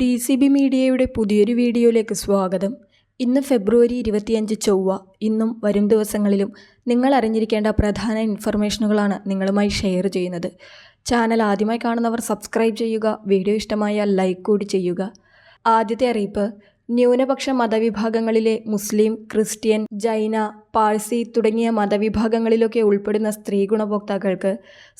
D C B മീഡിയയുടെ പുതിയൊരു വീഡിയോയിലേക്ക് സ്വാഗതം. ഇന്ന് ഫെബ്രുവരി ഇരുപത്തിയഞ്ച് ചൊവ്വ. ഇന്നും വരും ദിവസങ്ങളിലും നിങ്ങൾ അറിഞ്ഞിരിക്കേണ്ട പ്രധാന ഇൻഫർമേഷനുകളാണ് നിങ്ങളുമായി ഷെയർ ചെയ്യുന്നത്. ചാനൽ ആദ്യമായി കാണുന്നവർ സബ്സ്ക്രൈബ് ചെയ്യുക വീഡിയോ ഇഷ്ടമായാൽ ലൈക്ക് കൂടി ചെയ്യുക. ആദ്യത്തെ അറിയിപ്പ് ന്യൂനപക്ഷ മതവിഭാഗങ്ങളിലെ മുസ്ലിം ക്രിസ്ത്യൻ ജൈന പാഴ്സി തുടങ്ങിയ മതവിഭാഗങ്ങളിലൊക്കെ ഉൾപ്പെടുന്ന സ്ത്രീ ഗുണഭോക്താക്കൾക്ക്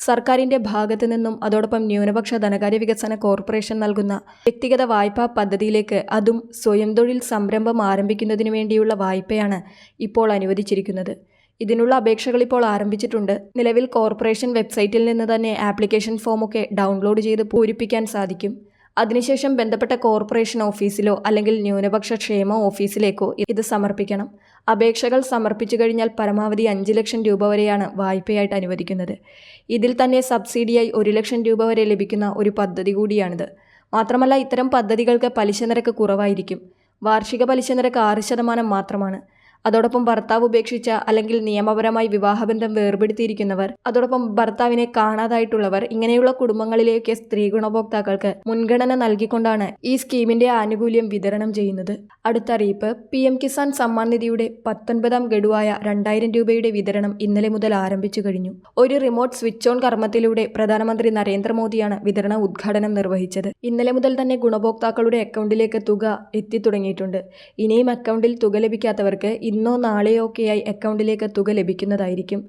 സർക്കാരിന്റെ ഭാഗത്തു നിന്നും അതോടൊപ്പം ന്യൂനപക്ഷ ധനകാര്യ വികസന കോർപ്പറേഷൻ നൽകുന്ന വ്യക്തിഗത വായ്പാ പദ്ധതിയിലേക്ക് അതും സ്വയം തൊഴിൽ സംരംഭം ആരംഭിക്കുന്നതിനു വേണ്ടിയുള്ള വായ്പയാണ് ഇപ്പോൾ അനുവദിച്ചിരിക്കുന്നത്. ഇതിനുള്ള അപേക്ഷകൾ ഇപ്പോൾ ആരംഭിച്ചിട്ടുണ്ട്. നിലവിൽ കോർപ്പറേഷൻ വെബ്സൈറ്റിൽ നിന്ന് തന്നെ ആപ്ലിക്കേഷൻ ഫോമൊക്കെ ഡൗൺലോഡ് ചെയ്ത് പൂരിപ്പിക്കാൻ സാധിക്കും. അതിനുശേഷം ബന്ധപ്പെട്ട കോർപ്പറേഷൻ ഓഫീസിലോ അല്ലെങ്കിൽ ന്യൂനപക്ഷ ക്ഷേമ ഓഫീസിലേക്കോ ഇത് സമർപ്പിക്കണം. അപേക്ഷകൾ സമർപ്പിച്ചു കഴിഞ്ഞാൽ പരമാവധി അഞ്ച് ലക്ഷം രൂപ വരെയാണ് വായ്പയായിട്ട് അനുവദിക്കുന്നത്. ഇതിൽ തന്നെ സബ്സിഡിയായി ഒരു ലക്ഷം രൂപ വരെ ലഭിക്കുന്ന ഒരു പദ്ധതി കൂടിയാണിത്. മാത്രമല്ല ഇത്തരം പദ്ധതികൾക്ക് പലിശ നിരക്ക് കുറവായിരിക്കും. വാർഷിക പലിശ നിരക്ക് ആറ് ശതമാനം മാത്രമാണ്. അതോടൊപ്പം ഭർത്താവ് ഉപേക്ഷിച്ച അല്ലെങ്കിൽ നിയമപരമായി വിവാഹബന്ധം വേർപെടുത്തിയിരിക്കുന്നവർ അതോടൊപ്പം ഭർത്താവിനെ കാണാതായിട്ടുള്ളവർ ഇങ്ങനെയുള്ള കുടുംബങ്ങളിലേക്ക് സ്ത്രീ ഗുണഭോക്താക്കൾക്ക് മുൻഗണന നൽകിക്കൊണ്ടാണ് ഈ സ്കീമിന്റെ ആനുകൂല്യം വിതരണം ചെയ്യുന്നത്. അടുത്ത അറിയിപ്പ് പി എം കിസാൻ സമ്മാൻ നിധിയുടെ പത്തൊൻപതാം ഗഡുവായ രണ്ടായിരം രൂപയുടെ വിതരണം ഇന്നലെ മുതൽ ആരംഭിച്ചു കഴിഞ്ഞു. ഒരു റിമോട്ട് സ്വിച്ച് ഓൺ കർമ്മത്തിലൂടെ പ്രധാനമന്ത്രി നരേന്ദ്രമോദിയാണ് വിതരണ ഉദ്ഘാടനം നിർവഹിച്ചത്. ഇന്നലെ മുതൽ തന്നെ ഗുണഭോക്താക്കളുടെ അക്കൗണ്ടിലേക്ക് തുക എത്തി തുടങ്ങിയിട്ടുണ്ട് ഇനിയും അക്കൗണ്ടിൽ തുക ലഭിക്കാത്തവർക്ക് ഇന്നോ നാളെയോ ഒക്കെയായി അക്കൗണ്ടിലേക്ക് തുക ലഭിക്കുന്നതായിരിക്കും.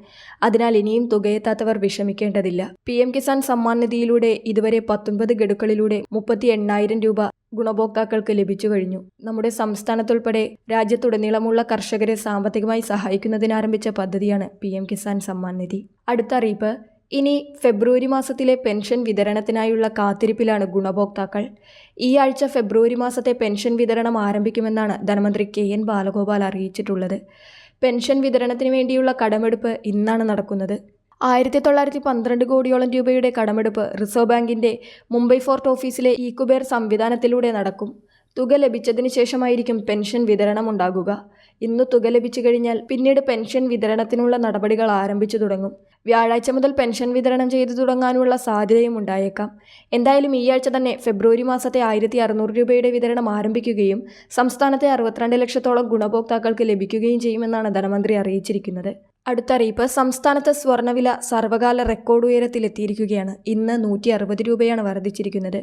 അതിനാൽ ഇനിയും തുകയെത്താത്തവർ വിഷമിക്കേണ്ടതില്ല. പി എം കിസാൻ സമ്മാൻ നിധിയിലൂടെ ഇതുവരെ പത്തൊൻപത് ഗഡുക്കളിലൂടെ മുപ്പത്തി എണ്ണായിരം രൂപ ഗുണഭോക്താക്കൾക്ക് ലഭിച്ചു കഴിഞ്ഞു. നമ്മുടെ സംസ്ഥാനത്തുൾപ്പെടെ രാജ്യത്തുടനീളമുള്ള കർഷകരെ സാമ്പത്തികമായി സഹായിക്കുന്നതിനാരംഭിച്ച പദ്ധതിയാണ് പി എം കിസാൻ സമ്മാൻ നിധി. അടുത്ത അറിയിപ്പ്. ഇനി ഫെബ്രുവരി മാസത്തിലെ പെൻഷൻ വിതരണത്തിനായുള്ള കാത്തിരിപ്പിലാണ് ഗുണഭോക്താക്കൾ. ഈ ആഴ്ച ഫെബ്രുവരി മാസത്തെ പെൻഷൻ വിതരണം ആരംഭിക്കുമെന്നാണ് ധനമന്ത്രി കെ എൻ ബാലഗോപാൽ അറിയിച്ചിട്ടുള്ളത്. പെൻഷൻ വിതരണത്തിന് വേണ്ടിയുള്ള കടമെടുപ്പ് ഇന്നാണ് നടക്കുന്നത്. ആയിരത്തി തൊള്ളായിരത്തി പന്ത്രണ്ട് കോടിയോളം രൂപയുടെ കടമെടുപ്പ് റിസർവ് ബാങ്കിന്റെ മുംബൈ ഫോർട്ട് ഓഫീസിലെ ഈക്കുബേർ സംവിധാനത്തിലൂടെ നടക്കും. തുക ലഭിച്ചതിന് ശേഷമായിരിക്കും പെൻഷൻ വിതരണം ഉണ്ടാകുക ഇന്ന് തുക ലഭിച്ചു കഴിഞ്ഞാൽ പിന്നീട് പെൻഷൻ വിതരണത്തിനുള്ള നടപടികൾ ആരംഭിച്ചു തുടങ്ങും. വ്യാഴാഴ്ച മുതൽ പെൻഷൻ വിതരണം ചെയ്തു തുടങ്ങാനുള്ള സാധ്യതയും ഉണ്ടായേക്കാം. എന്തായാലും ഈ ആഴ്ച തന്നെ ഫെബ്രുവരി മാസത്തെ ആയിരത്തി അറുന്നൂറ് രൂപയുടെ വിതരണം ആരംഭിക്കുകയും സംസ്ഥാനത്തെ അറുപത്തിരണ്ട് ലക്ഷത്തോളം ഗുണഭോക്താക്കൾക്ക് ലഭിക്കുകയും ചെയ്യുമെന്നാണ് ധനമന്ത്രി അറിയിച്ചിരിക്കുന്നത്. അടുത്ത അറിയിപ്പ് സംസ്ഥാനത്ത് സ്വർണവില സർവകാല റെക്കോർഡ് ഉയരത്തിലെത്തിയിരിക്കുകയാണ്. ഇന്ന് നൂറ്റി അറുപത് രൂപയാണ് വർദ്ധിച്ചിരിക്കുന്നത്.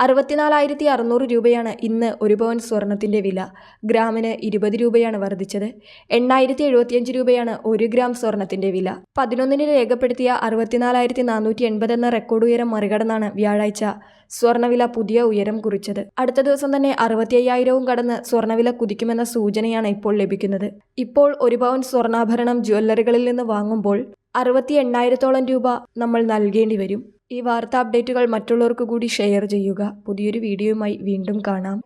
അറുപത്തിനാലായിരത്തി അറുന്നൂറ് രൂപയാണ് ഇന്ന് ഒരു പവൻ സ്വർണത്തിന്റെ വില. ഗ്രാമിന് ഇരുപത് രൂപയാണ് വർദ്ധിച്ചത്. എണ്ണായിരത്തി എഴുപത്തിയഞ്ച് രൂപയാണ് ഒരു ഗ്രാം സ്വർണത്തിന്റെ വില. പതിനൊന്നിന് രേഖപ്പെടുത്തിയ അറുപത്തിനാലായിരത്തി നാനൂറ്റി എൺപത് എന്ന റെക്കോർഡ് ഉയരം മറികടന്നാണ് വ്യാഴാഴ്ച സ്വർണവില പുതിയ ഉയരം കുറിച്ചത്. അടുത്ത ദിവസം തന്നെ അറുപത്തി അയ്യായിരവും കടന്ന് സ്വർണവില കുതിക്കുമെന്ന സൂചനയാണ് ഇപ്പോൾ ലഭിക്കുന്നത്. ഇപ്പോൾ ഒരു പവൻ സ്വർണാഭരണം ജ്വല്ലറികളിൽ നിന്ന് വാങ്ങുമ്പോൾ അറുപത്തി എണ്ണായിരത്തോളം രൂപ നമ്മൾ നൽകേണ്ടി വരും. ഈ വാർത്താ അപ്ഡേറ്റുകൾ മറ്റുള്ളവർക്ക് കൂടി ഷെയർ ചെയ്യുക. പുതിയൊരു വീഡിയോയുമായി വീണ്ടും കാണാം.